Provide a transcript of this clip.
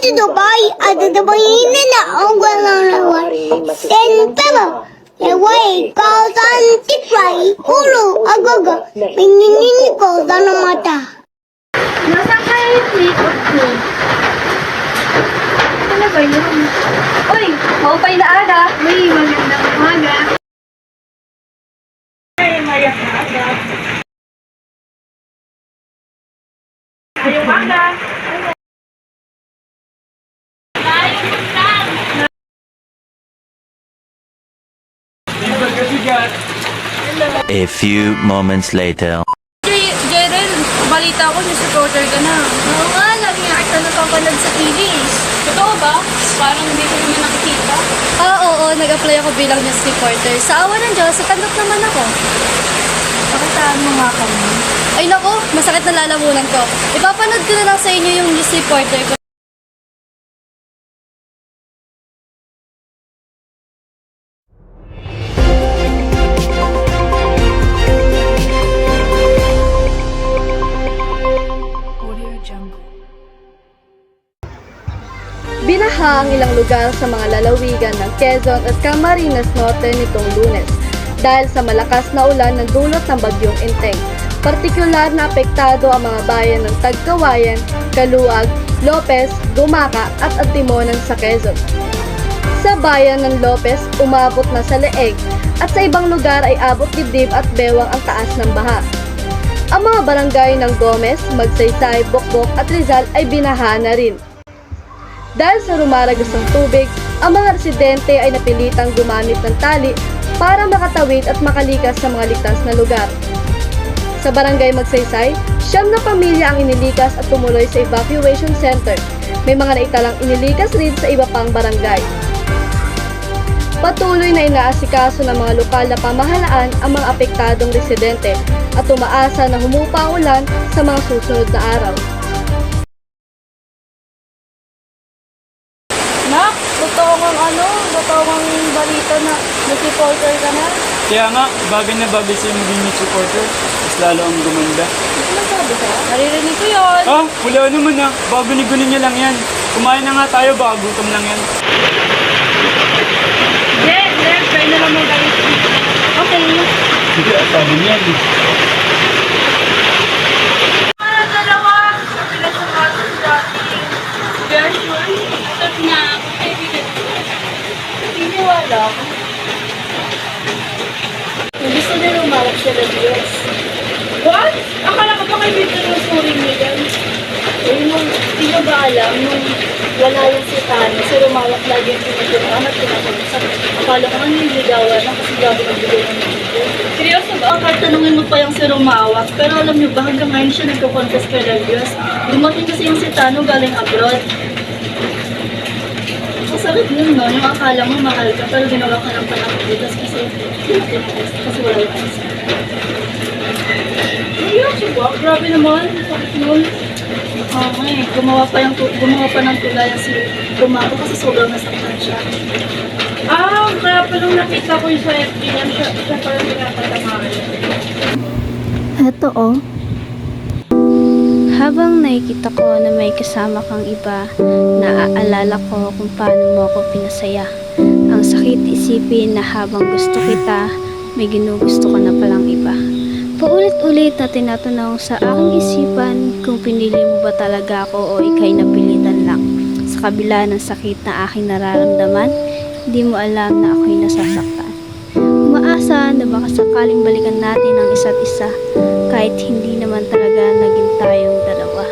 to Dubai at Dubai na ang walang Then pero Eway, kau santi pray, ulu agaga, mininin ko A few moments later. Jeren, balita ko, news reporter ka na. Oo nga, lagi nga kita napapanood sa TV. Totoo ba? Parang hindi ko naman nakikita. Ah, oo, nag-apply ako bilang news reporter. Sa awa ng Diyos, natanggap naman ako. Pakitaan mo nga kami. Ay nako, masakit na lalamunan ko. Ipapanood ko na lang sa inyo yung news reporter ko. Binaha ang ilang lugar sa mga lalawigan ng Quezon at Camarines Norte nitong lunes dahil sa malakas na ulan ng dulot ng bagyong Inteng. Partikular na apektado ang mga bayan ng Tagkawayan, Kaluag, Lopez, Gumaca at Antimonan sa Quezon. Sa bayan ng Lopez, umabot na sa leeg at sa ibang lugar ay abot dibdib at bewang ang taas ng baha. Ang mga barangay ng Gomez, Magsaysay, Bokbok at Rizal ay binaha na rin. Dahil sa rumaragas ng tubig, ang mga residente ay napilitang gumamit ng tali para makatawid at makalikas sa mga ligtas na lugar. Sa barangay Magsaysay, siyam na pamilya ang inilikas at tumuloy sa evacuation center. May mga naitalang inilikas rin sa iba pang barangay. Patuloy na inaasikaso ng mga lokal na pamahalaan ang mga apektadong residente at umaasa na humupa ang ulan sa mga susunod na araw. Nak, totoo ang ano, totoo ang balita na news reporter ka na. Kaya nga, bagay na bagay sa'yo maging news reporter. Mas lalo ang gumanda. Naririnig ko yun. Ah, wala naman na. Bago-nigunin niya lang yan. Kumain na nga tayo, baka gutom lang yan. Jen, Jen, try na lang mo guys. Okay. Sabi niya. Gusto na lumalak siya ng Diyos. What? Akala ko ba kaibigan ng story niya yan? Eh, nung, di nyo ba alam, nung wala yung si Tano, si Rumalak lagi yung pinagduraan at pinakausap. Akala ko nga nililigawan lang kasi gabi nagbigay ng video. Seryoso ba? Baka tanungin mo pa yung si Rumawak, pero alam niyo ba hanggang ngayon siya nagko-confess kay Relios. Dumating kasi yung si Tano galing abroad. Masakit yun, no? Yung akala mo mahal ka, pero ginawa ka ng panakitas kasi tinatest kasi wala yung isa. Seryoso ba? Grabe naman. Sakit nun. Eh, gumawa pa, yung, gumawa pa ng tulayan si Rumawak kasi sobrang nasaktan siya. Ah, kaya pa nung nakita ko yung sa FB niya, siya, siya pala pinapatamahan. Eto oh. Habang nakikita ko na may kasama kang iba, naaalala ko kung paano mo ako pinasaya. Ang sakit isipin na habang gusto kita, may ginugusto ka na palang iba. Paulit-ulit na tinatanong sa aking isipan kung pinili mo ba talaga ako o ikay napilitan lang. Sa kabila ng sakit na aking nararamdaman, hindi mo alam na ako'y nasasaktan. Umaasa na baka sakaling balikan natin ang isa't isa kahit hindi naman talaga naging tayong dalawa.